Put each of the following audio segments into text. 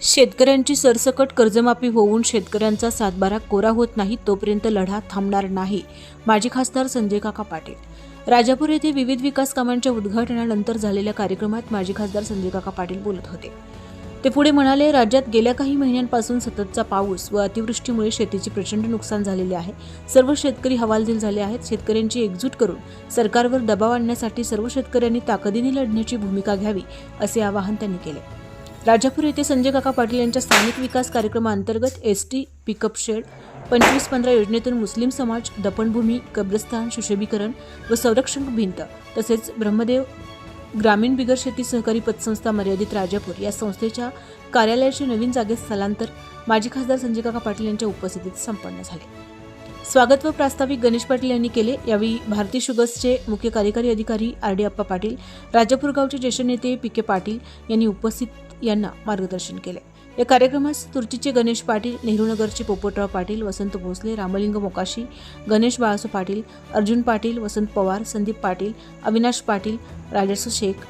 शेतकऱ्यांची सरसकट कर्जमाफी होऊन शेतकऱ्यांचा सातबारा कोरा होत नाही तोपर्यंत लढा थांबणार नाही. माजी खासदार संजय काका पाटील. राजापूर येथे विविध विकास कामांच्या उद्घाटनानंतर झालेल्या कार्यक्रमात माजी खासदार संजय काका पाटील बोलत होते. ते पुढे म्हणाले राज्यात गेल्या काही महिन्यांपासून सततचा पाऊस व अतिवृष्टीमुळे शेतीचे प्रचंड नुकसान झालेले आहे. सर्व शेतकरी हवालदिल झाले आहेत. शेतकऱ्यांची एकजूट करून सरकारवर दबाव आणण्यासाठी सर्व शेतकऱ्यांनी ताकदीने लढण्याची भूमिका घ्यावी असे आवाहन त्यांनी केले. राजापूर येथे संजय काका पाटील यांच्या स्थानिक विकास कार्यक्रमाअंतर्गत एस टी पिकअप शेड पंचवीस पंधरा योजनेतून मुस्लिम समाज दफनभूमी कब्रस्तान सुशोभीकरण व संरक्षण भिंत तसेच ब्रह्मदेव ग्रामीण बिगर शेती सहकारी पतसंस्था मर्यादित राजापूर या संस्थेच्या कार्यालयाचे नवीन जागेत स्थलांतर माजी खासदार संजय काका पाटील यांच्या उपस्थितीत संपन्न झाले. स्वागत व प्रास्ताविक गणेश पाटील यांनी केले. यावेळी भारती शुगर्सचे मुख्य कार्यकारी अधिकारी आर डी अप्पा पाटील राजापूर गावचे ज्येष्ठ नेते पी के पाटील यांनी उपस्थित यांना मार्गदर्शन केले. या कार्यक्रमास तुर्चीचे गणेश पाटील नेहरूनगरचे पोपटराव पाटील वसंत भोसले रामलिंग मोकाशी गणेश बाळासो पाटील अर्जुन पाटील वसंत पवार संदीप पाटील अविनाश पाटील राजस शेख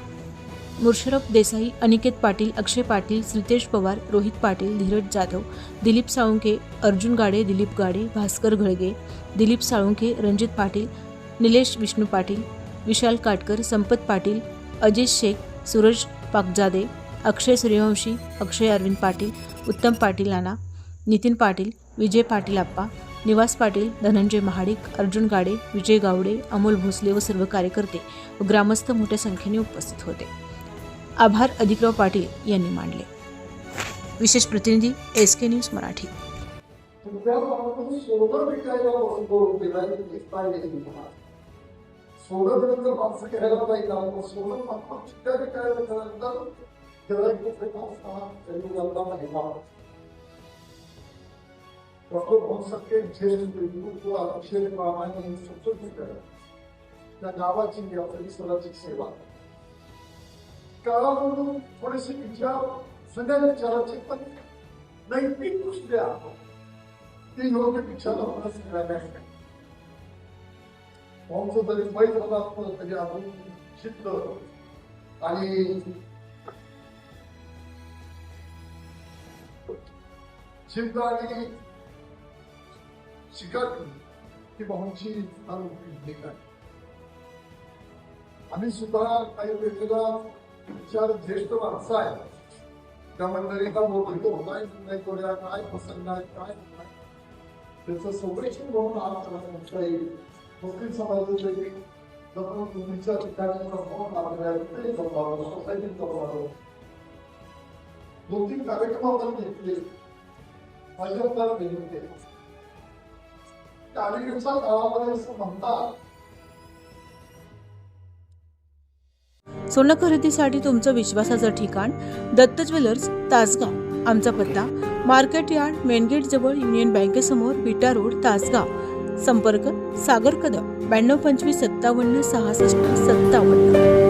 मुर्शरफ देसाई अनिकेत पाटील अक्षय पाटील श्रीतेश पवार रोहित पाटील धीरज जाधव दिलीप साळुंके अर्जुन गाडे दिलीप गाडे भास्कर घळगे दिलीप साळुंके रणजित पाटील निलेश विष्णू पाटील विशाल काटकर संपत पाटील अजित शेख सूरज पाकजादे अक्षय सूर्यवंशी अक्षय अरविंद पाटील उत्तम पाटील नाना नितीन पाटील विजय पाटील आप्पा निवास पाटील धनंजय महाडिक अर्जुन गाडे विजय गावडे अमोल भोसले व सर्व कार्यकर्ते व ग्रामस्थ मोठ्या संख्येने उपस्थित होते. आभार अधिकराव पाटील यांनी मांडले विशेष प्रतिनिधी एस के न्यूज मराठी. सोडत गावामध्ये सोडर विकायला त्या आपली स्वराची सेवा काळामधून थोडेसे विचार सगळ्या विचाराचे पण नैतिक दृष्ट्या ते योग्य विचार आपल्याला सगळ्यांना आहे आमचं तरी बैल होता तरी आपण चित्त आणि चिंता शिकार ही भाऊंची भूमिका आहे आम्ही सुद्धा काही वेगवेगळा विचार ज्येष्ठ माणसं आहे त्या मंडळीचा बोलतो काय नाही करूया काय पसंत आहे काय त्याचं संरक्षण म्हणून आज त्याला म्हणता येईल मुस्लिम समाजाचं एक जर तुमच्या ठिकाणी फोन लागला तरी जमवावं सोसायटीत जमवावं दोन तीन कार्यक्रम घेतले माझ्या आपल्याला विनंती आहे. कार्यक्रमच्या असं म्हणतात. सोनं खरेदीसाठी तुमचं विश्वासाचं ठिकाण दत्त ज्वेलर्स तासगाव. आमचा पत्ता मार्केट यार्ड मेनगेट जवळ युनियन बँकेसमोर विटा रोड तासगाव. संपर्क सागर कदम ब्याण्णव पंचवीस सत्तावन्न सहासष्ट सत्तावन्न.